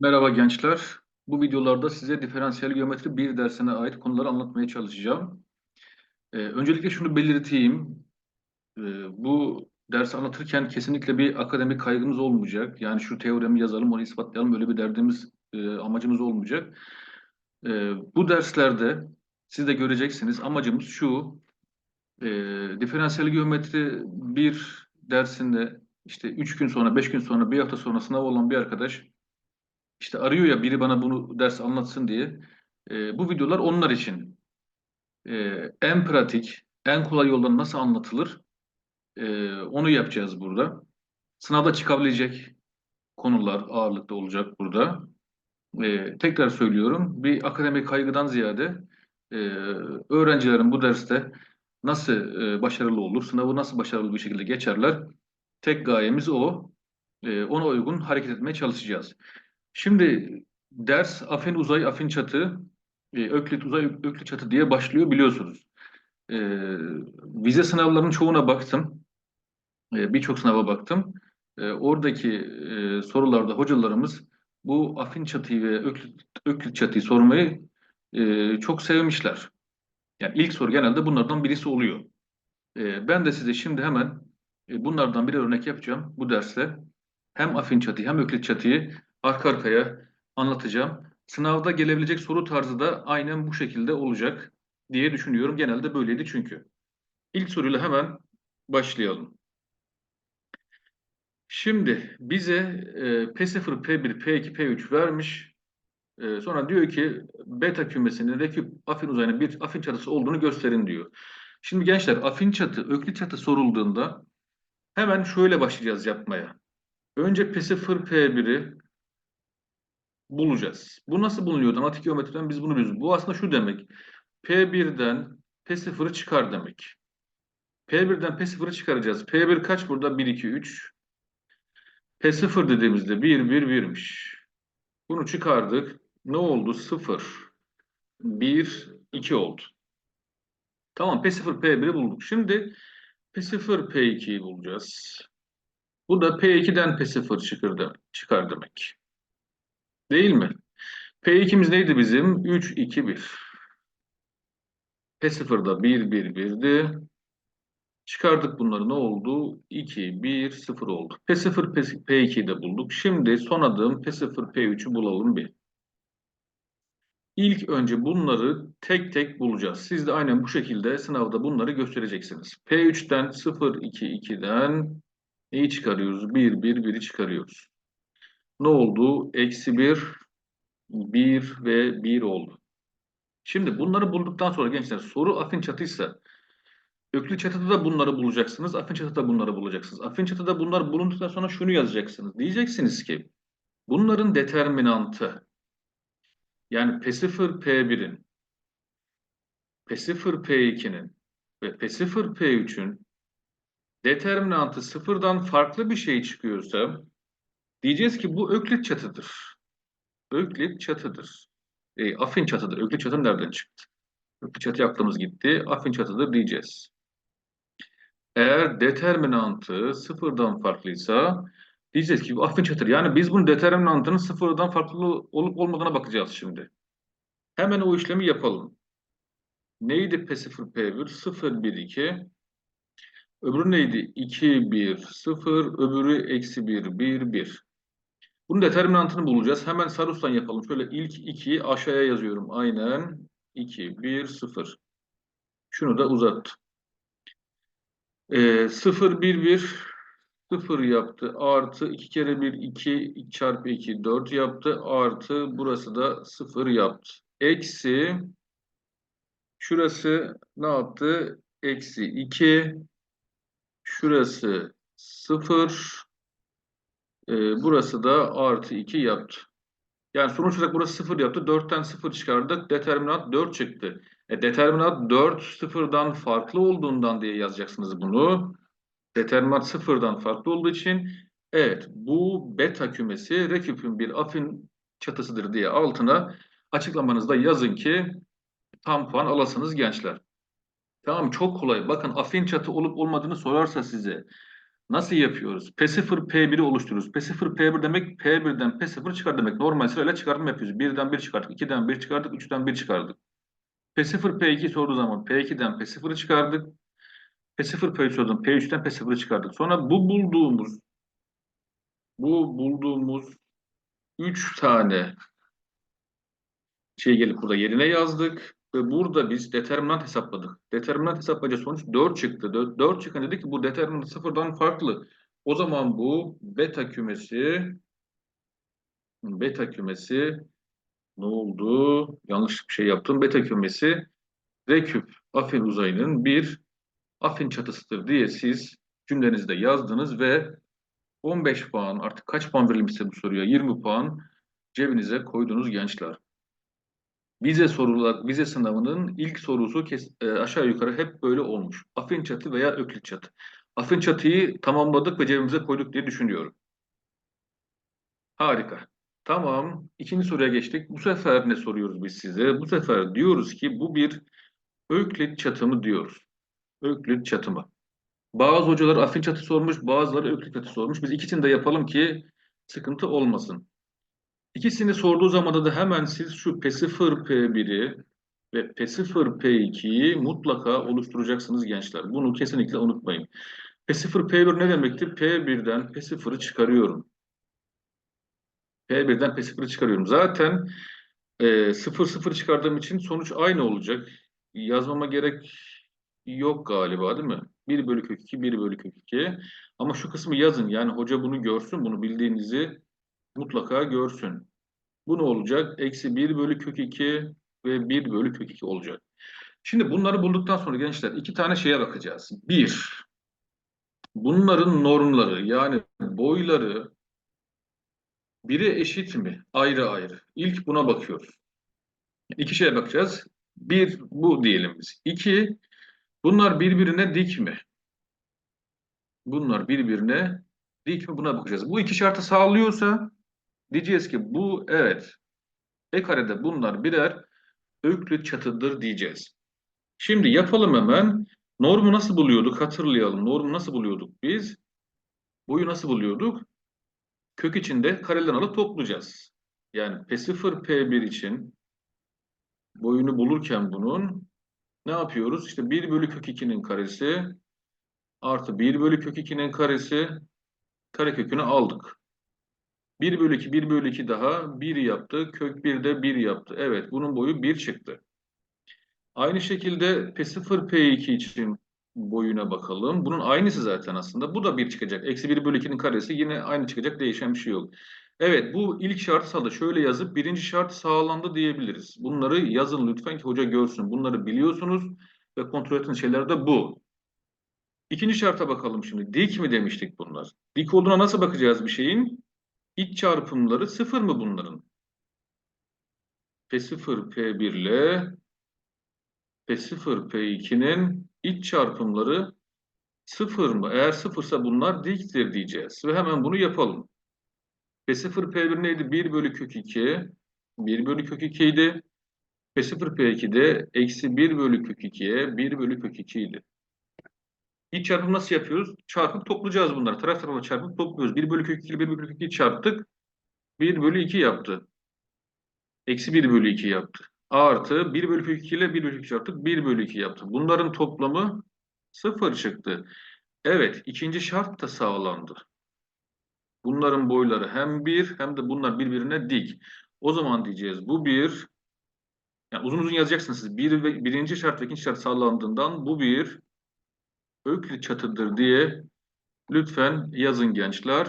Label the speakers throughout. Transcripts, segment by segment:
Speaker 1: Merhaba gençler. Bu videolarda size diferansiyel geometri 1 dersine ait konuları anlatmaya çalışacağım. Ee, öncelikle şunu belirteyim. Ee, bu dersi anlatırken kesinlikle bir akademik kaygımız olmayacak. Yani şu teoremi yazalım, onu ispatlayalım, öyle bir derdimiz, e, amacımız olmayacak. Ee, bu derslerde siz de göreceksiniz. Amacımız şu. E, diferansiyel geometri 1 dersinde işte 3 gün sonra, 5 gün sonra, bir hafta sonra sınav olan bir arkadaş işte arıyor ya biri bana bunu ders anlatsın diye. E, bu videolar onlar için. E, en pratik, en kolay yoldan nasıl anlatılır? E, onu yapacağız burada. Sınavda çıkabilecek konular ağırlıkta olacak burada. E, tekrar söylüyorum, bir akademik kaygıdan ziyade e, öğrencilerin bu derste nasıl e, başarılı olur, sınavı nasıl başarılı bir şekilde geçerler? Tek gayemiz o. E, ona uygun hareket etmeye çalışacağız. Şimdi ders Afin Uzay, Afin Çatı, e, Öklit Uzay, Öklit Çatı diye başlıyor biliyorsunuz. E, vize sınavlarının çoğuna baktım. E, Birçok sınava baktım. E, oradaki e, sorularda hocalarımız bu Afin Çatı'yı ve Öklit, Öklit Çatı'yı sormayı e, çok sevmişler. Yani ilk soru genelde bunlardan birisi oluyor. E, ben de size şimdi hemen e, bunlardan bir örnek yapacağım bu derste. Hem Afin Çatı'yı hem Öklit Çatı'yı arka arkaya anlatacağım. Sınavda gelebilecek soru tarzı da aynen bu şekilde olacak diye düşünüyorum. Genelde böyleydi çünkü. İlk soruyla hemen başlayalım. Şimdi bize e, P0, P1, P2, P3 vermiş. E, sonra diyor ki beta kümesinin rakip afin uzayının bir afin çatısı olduğunu gösterin diyor. Şimdi gençler afin çatı, öklit çatı sorulduğunda hemen şöyle başlayacağız yapmaya. Önce P0, P1'i bulacağız. Bu nasıl bulunuyor? Matematik geometriden biz bunu biliyoruz. Bu aslında şu demek. P1'den P0'ı çıkar demek. P1'den P0'ı çıkaracağız. P1 kaç burada? 1, 2, 3. P0 dediğimizde 1, 1, 1'miş. Bunu çıkardık. Ne oldu? 0, 1, 2 oldu. Tamam P0, P1'i bulduk. Şimdi P0, P2'yi bulacağız. Bu da P2'den P0 çıkar demek. Değil mi? P2'miz neydi bizim? 3, 2, 1. P0'da 1, 1, 1'di. Çıkardık bunları ne oldu? 2, 1, 0 oldu. P0, P2'yi de bulduk. Şimdi son adım P0, P3'ü bulalım bir. İlk önce bunları tek tek bulacağız. Siz de aynen bu şekilde sınavda bunları göstereceksiniz. P3'ten 0, 2, 2'den neyi çıkarıyoruz? 1, 1, 1'i çıkarıyoruz. Ne oldu? Eksi 1, 1 ve 1 oldu. Şimdi bunları bulduktan sonra gençler soru afin çatıysa Öklü çatıda da bunları bulacaksınız. Afin çatıda da bunları bulacaksınız. Afin çatıda bunlar bulunduktan sonra şunu yazacaksınız. Diyeceksiniz ki bunların determinantı yani P0 P1'in P0 P2'nin ve P0 P3'ün determinantı sıfırdan farklı bir şey çıkıyorsa diyeceğiz ki bu öklit çatıdır. Öklit çatıdır. E, afin çatıdır. Öklit çatı nereden çıktı? Öklit çatı aklımız gitti. Afin çatıdır diyeceğiz. Eğer determinantı sıfırdan farklıysa diyeceğiz ki affin çatır. Yani biz bunun determinantının sıfırdan farklı olup olmadığına bakacağız şimdi. Hemen o işlemi yapalım. Neydi P0, P1? 0, 1, 2. Öbürü neydi? 2, 1, 0. Öbürü eksi 1, 1, 1. Bunun determinantını bulacağız. Hemen Sarus'tan yapalım. Şöyle ilk 2'yi aşağıya yazıyorum. Aynen. 2, 1, 0. Şunu da uzattım. E, 0, 1, 1, 0 yaptı. Artı 2 kere 1, 2 çarpı 2, 4 yaptı. Artı burası da 0 yaptı. Eksi şurası ne yaptı? Eksi 2. Şurası 0. E, burası da artı 2 yaptı. Yani sonuç olarak burası 0 yaptı. 4'ten 0 çıkardık. Determinant 4 çıktı. E, determinant 4 sıfırdan farklı olduğundan diye yazacaksınız bunu. Determinant sıfırdan farklı olduğu için evet bu beta kümesi reküpün bir afin çatısıdır diye altına açıklamanızda yazın ki tam puan alasınız gençler. Tamam çok kolay. Bakın afin çatı olup olmadığını sorarsa size Nasıl yapıyoruz? P0, P1'i oluşturuyoruz. P0, P1 demek P1'den P0 çıkar demek. Normal sırayla çıkartım yapıyoruz. 1'den 1 çıkarttık, 2'den 1 çıkardık, 3'ten 1 çıkardık. P0, P2 sorduğu zaman P2'den P0'ı çıkardık. P0, P3 sorduğu zaman P3'ten P0'ı çıkardık. Sonra bu bulduğumuz bu bulduğumuz 3 tane şey gelip burada yerine yazdık. Burada biz determinant hesapladık. Determinant hesaplayınca sonuç 4 çıktı. 4, 4 çıkınca dedik ki bu determinant sıfırdan farklı. O zaman bu beta kümesi beta kümesi ne oldu? Yanlış bir şey yaptım. Beta kümesi R küp afin uzayının bir afin çatısıdır diye siz cümlenizde yazdınız ve 15 puan artık kaç puan verilmişse bu soruya 20 puan cebinize koydunuz gençler. Vize sorular, vize sınavının ilk sorusu kes, e, aşağı yukarı hep böyle olmuş. Afin çatı veya öklit çatı. Afin çatıyı tamamladık ve cebimize koyduk diye düşünüyorum. Harika. Tamam. İkinci soruya geçtik. Bu sefer ne soruyoruz biz size? Bu sefer diyoruz ki bu bir öklit çatı mı diyoruz. Öklit çatı mı? Bazı hocalar afin çatı sormuş, bazıları öklit çatı sormuş. Biz ikisini de yapalım ki sıkıntı olmasın. İkisini sorduğu zaman da hemen siz şu P0, P1'i ve P0, P2'yi mutlaka oluşturacaksınız gençler. Bunu kesinlikle unutmayın. P0, P1 ne demektir? P1'den P0'ı çıkarıyorum. P1'den P0'ı çıkarıyorum. Zaten e, 0, 0 çıkardığım için sonuç aynı olacak. Yazmama gerek yok galiba değil mi? 1 bölü kök 2, 1 bölü kök 2. Ama şu kısmı yazın. Yani hoca bunu görsün, bunu bildiğinizi mutlaka görsün. Bu ne olacak? Eksi 1 bölü kök 2 ve 1 bölü kök 2 olacak. Şimdi bunları bulduktan sonra gençler iki tane şeye bakacağız. Bir, bunların normları yani boyları biri eşit mi? Ayrı ayrı. İlk buna bakıyoruz. İki şeye bakacağız. Bir, bu diyelim biz. İki, bunlar birbirine dik mi? Bunlar birbirine dik mi? Buna bakacağız. Bu iki şartı sağlıyorsa diyeceğiz ki bu evet e bunlar birer öklit çatıdır diyeceğiz. Şimdi yapalım hemen. Normu nasıl buluyorduk? Hatırlayalım. Normu nasıl buluyorduk biz? Boyu nasıl buluyorduk? Kök içinde kareden alıp toplayacağız. Yani P0, P1 için boyunu bulurken bunun ne yapıyoruz? İşte 1 bölü kök 2'nin karesi artı 1 bölü kök 2'nin karesi karekökünü aldık. 1 bölü 2, 1 bölü 2 daha 1 yaptı. Kök 1 de 1 yaptı. Evet bunun boyu 1 çıktı. Aynı şekilde P0, P2 için boyuna bakalım. Bunun aynısı zaten aslında. Bu da 1 çıkacak. Eksi 1 bölü 2'nin karesi yine aynı çıkacak. Değişen bir şey yok. Evet bu ilk şartı sağladı. Şöyle yazıp birinci şart sağlandı diyebiliriz. Bunları yazın lütfen ki hoca görsün. Bunları biliyorsunuz ve kontrol ettiğiniz şeyler de bu. İkinci şarta bakalım şimdi. Dik mi demiştik bunlar? Dik olduğuna nasıl bakacağız bir şeyin? İç çarpımları sıfır mı bunların? P0, P1 ile P0, P2'nin iç çarpımları sıfır mı? Eğer sıfırsa bunlar diktir diyeceğiz. Ve hemen bunu yapalım. P0, P1 neydi? 1 bölü kök 2. 1 bölü kök 2 idi. P0, P2'de eksi 1 bölü kök 2'ye 1 bölü kök 2 idi. İç çarpım nasıl yapıyoruz? Çarpıp toplayacağız bunları. Taraf tarafa çarpıp topluyoruz. 1 bölü kök 2 ile 1 bölü kök 2 çarptık. 1 bölü 2 yaptı. Eksi 1 bölü 2 yaptı. Artı 1 bölü kök 2 ile 1 bölü 2 çarptık. 1 bölü 2 yaptı. Bunların toplamı 0 çıktı. Evet ikinci şart da sağlandı. Bunların boyları hem 1 hem de bunlar birbirine dik. O zaman diyeceğiz bu bir yani uzun uzun yazacaksınız siz. Bir ve, birinci şart ve ikinci şart sağlandığından bu bir öklit çatıdır diye lütfen yazın gençler.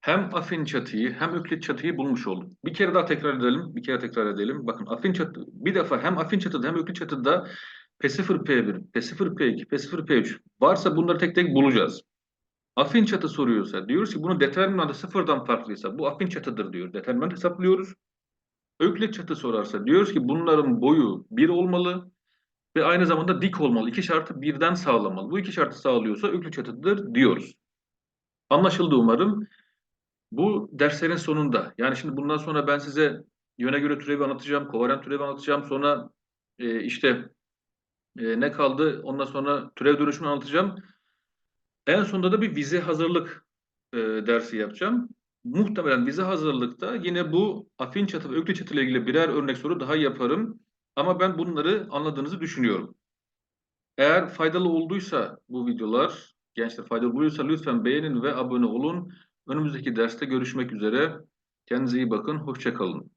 Speaker 1: Hem afin çatıyı hem öklit çatıyı bulmuş olduk. Bir kere daha tekrar edelim. Bir kere tekrar edelim. Bakın afin çatı bir defa hem afin çatıda hem öklit çatıda P0, P1, P0, P2, P0, P3 varsa bunları tek tek bulacağız. Afin çatı soruyorsa diyoruz ki bunun determinantı sıfırdan farklıysa bu afin çatıdır diyor. Determinant hesaplıyoruz. Öklit çatı sorarsa diyoruz ki bunların boyu 1 olmalı ve aynı zamanda dik olmalı. İki şartı birden sağlamalı. Bu iki şartı sağlıyorsa öklit çatıdır diyoruz. Anlaşıldı umarım. Bu derslerin sonunda yani şimdi bundan sonra ben size yöne göre türevi anlatacağım, kovalent türevi anlatacağım. Sonra e, işte e, ne kaldı? Ondan sonra türev dönüşümü anlatacağım. En sonunda da bir vize hazırlık e, dersi yapacağım. Muhtemelen vize hazırlıkta yine bu afin çatı ve öklü çatı ile ilgili birer örnek soru daha yaparım. Ama ben bunları anladığınızı düşünüyorum. Eğer faydalı olduysa bu videolar, gençler faydalı buluyorsa lütfen beğenin ve abone olun. Önümüzdeki derste görüşmek üzere. Kendinize iyi bakın. Hoşça kalın.